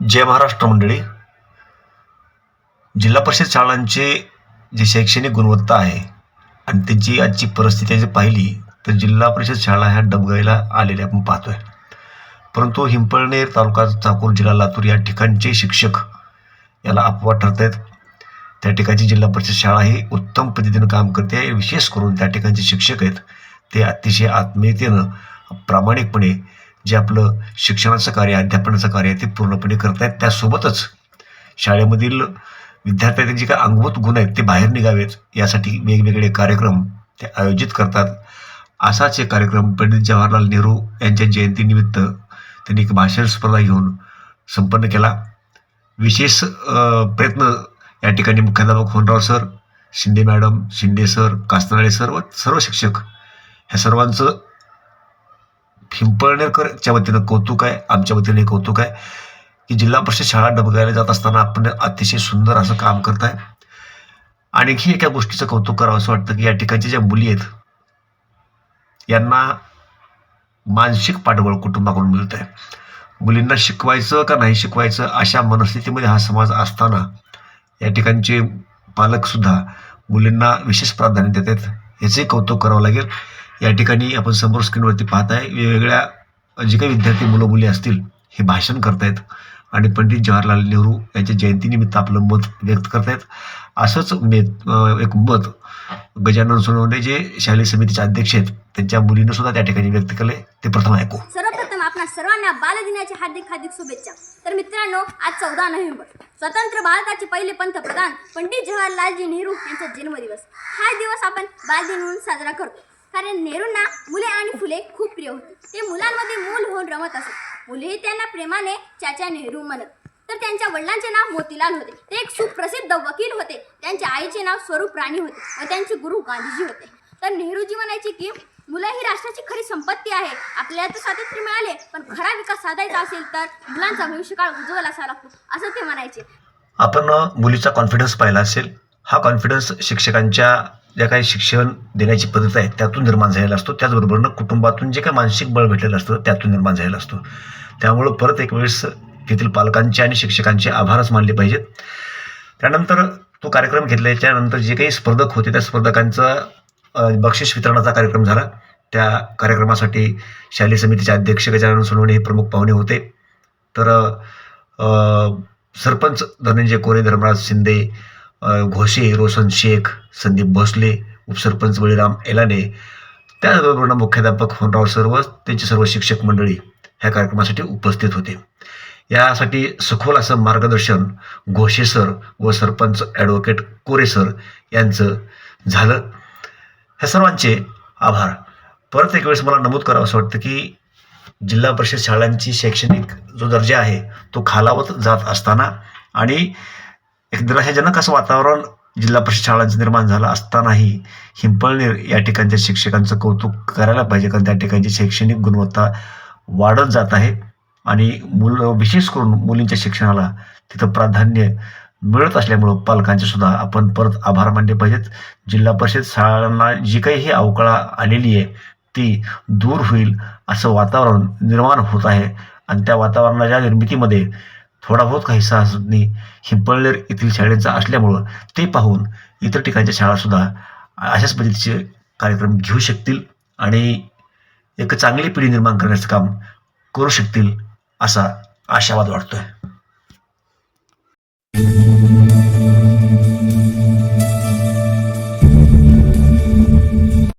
जय महाराष्ट्र मंडळी. जिल्हा परिषद शाळांचे जी शैक्षणिक गुणवत्ता आहे आणि त्याची आजची परिस्थिती जर पाहिली तर जिल्हा परिषद शाळा ह्या डबगाईला आलेल्या आपण पाहतोय. परंतु हिंपळनेर तालुका चाकूर जिल्हा लातूर या ठिकाणचे शिक्षक याला अपवाद ठरत आहेत त्या ठिकाणची जिल्हा परिषद शाळा ही उत्तम पद्धतीनं काम करते. आहे विशेष करून त्या ठिकाणचे शिक्षक आहेत ते अतिशय आत्मीयतेनं प्रामाणिकपणे जे आपलं शिक्षणाचं कार्य अध्यापनाचं कार्य आहे ते पूर्णपणे करत आहेत त्यासोबतच शाळेमधील विद्यार्थ्यांचे जे काही अंगभूत गुण आहेत ते बाहेर निघावेत. यासाठी वेगवेगळे कार्यक्रम ते आयोजित करतात. असाच एक कार्यक्रम पंडित जवाहरलाल नेहरू यांच्या जयंतीनिमित्त त्यांनी एक भाषण स्पर्धा घेऊन संपन्न केला. विशेष प्रयत्न या ठिकाणी मुख्याध्यापक Honrao sir Shinde madam Shinde sir Kastanale sir व सर्व शिक्षक ह्या सर्वांचं पिंपळनेरकरच्या वतीनं कौतुक आहे आमच्या वतीने कौतुक आहे की जिल्हा परिषद शाळा डबगायला जात असताना आपण अतिशय सुंदर असं काम करताय. आणखी एका गोष्टीचं कौतुक करावं असं वाटतं की या ठिकाणच्या ज्या मुली आहेत यांना मानसिक पाठबळ कुटुंबाकडून मिळत आहे मुलींना शिकवायचं का नाही शिकवायचं अशा मनस्थितीमध्ये हा समाज असताना या ठिकाणचे पालकसुद्धा मुलींना विशेष प्राधान्य देत आहेत याचे कौतुक करावं लागेल. या ठिकाणी आपण समोर स्क्रीनवरती पाहत आहे वेगवेगळ्या जे काही विद्यार्थी मुलं मुली असतील हे भाषण करतायत. आणि पंडित जवाहरलाल नेहरू यांच्या जयंतीनिमित्त आपलं मत व्यक्त करतायत. असंच मे एक मत गजानन सोनवणे जे शालेय समितीचे अध्यक्ष आहेत त्यांच्या मुलीनं सुद्धा त्या ठिकाणी व्यक्त केले ते प्रथम ऐकू. सर्वप्रथम आपल्या सर्वांना बालदिनाच्या हार्दिक हार्दिक शुभेच्छा. तर मित्रांनो आज चौदा नोव्हेंबर. स्वतंत्र भारताचे पहिले पंतप्रधान पंडित जवाहरलालजी नेहरू यांचा जन्मदिवस. हा दिवस आपण बालदिन म्हणून साजरा करतो. कारण नेहरूंना मुले आणि फुले खूप प्रिय होते. ते मुलांमध्ये मूल होऊन रमत असत मुलेही त्यांना प्रेमाने चाचा नेहरू म्हणत. तर त्यांच्या वडिलांचे नाव मोतीलाल होते. ते एक सुप्रसिद्ध वकील होते. त्यांच्या आईचे नाव स्वरूप राणी होते व त्यांचे गुरु गांधीजी होते. तर नेहरूजी म्हणायचे की मुलं ही राष्ट्राची खरी संपत्ती आहे. आपल्याला तर स्वातंत्र्य मिळाले पण खरा विकास साधायचा असेल तर मुलांचा भविष्यकाळ उज्ज्वल असावा लागतो. असं ते म्हणायचे. आपण मुलीचा कॉन्फिडन्स पाहिला असेल. हा कॉन्फिडन्स शिक्षकांच्या ज्या काही शिक्षण देण्याची पद्धत आहे त्यातून निर्माण झालेला असतो. त्याचबरोबरनं कुटुंबातून जे काही मानसिक बळ भेटलेलं असतं त्यातून निर्माण झालेला असतो. त्यामुळं परत एक वेळेस तेथील पालकांचे आणि शिक्षकांचे आभारच मानले पाहिजेत. त्यानंतर तो कार्यक्रम घेतल्याच्यानंतर जे काही स्पर्धक होते त्या स्पर्धकांचा बक्षीस वितरणाचा कार्यक्रम झाला. त्या कार्यक्रमासाठी शालेय समितीचे अध्यक्ष गजानन सोनवणे हे प्रमुख पाहुणे होते. तर सरपंच धनंजय कोरे धर्मराज शिंदे घोसे घोषे रोशन शेख संदीप भोसले उपसरपंच बळीराम एलाने त्याचबरोबर मुख्याध्यापक होनराव सर्व त्यांची त्यांचे सर्व शिक्षक मंडळी ह्या कार्यक्रमासाठी उपस्थित होते. यासाठी सखोल असं मार्गदर्शन घोषे सर व सरपंच ॲडव्होकेट कोरे सर यांचं झालं. ह्या सर्वांचे आभार. परत एक वेळेस मला नमूद करावं असं वाटतं की जिल्हा परिषद शाळांची शैक्षणिक जो दर्जा आहे तो खालावत जात असताना आणि एक निराशाजनक असं वातावरण जिल्हा परिषद शाळांचं निर्माण झालं असतानाही हिंपळनेर या ठिकाणच्या शिक्षकांचं कौतुक करायला पाहिजे कारण त्या ठिकाणची शैक्षणिक गुणवत्ता वाढत जात आहे. आणि मुलं विशेष करून मुलींच्या शिक्षणाला तिथं प्राधान्य मिळत असल्यामुळं पालकांचे सुद्धा आपण परत आभार मानले पाहिजेत. जिल्हा परिषद शाळांना जी काही ही अवकळा आलेली आहे ती दूर होईल असं वातावरण निर्माण होत आहे. आणि त्या वातावरणाच्या निर्मितीमध्ये थोडा बहुत काही हिस्सा हिंपळनेर येथील शाळेचा असल्यामुळं ते पाहून इतर ठिकाणच्या शाळासुद्धा अशाच पद्धतीचे कार्यक्रम घेऊ शकतील आणि एक चांगली पिढी निर्माण करण्याचं काम करू शकतील असा आशावाद वाटतो आहे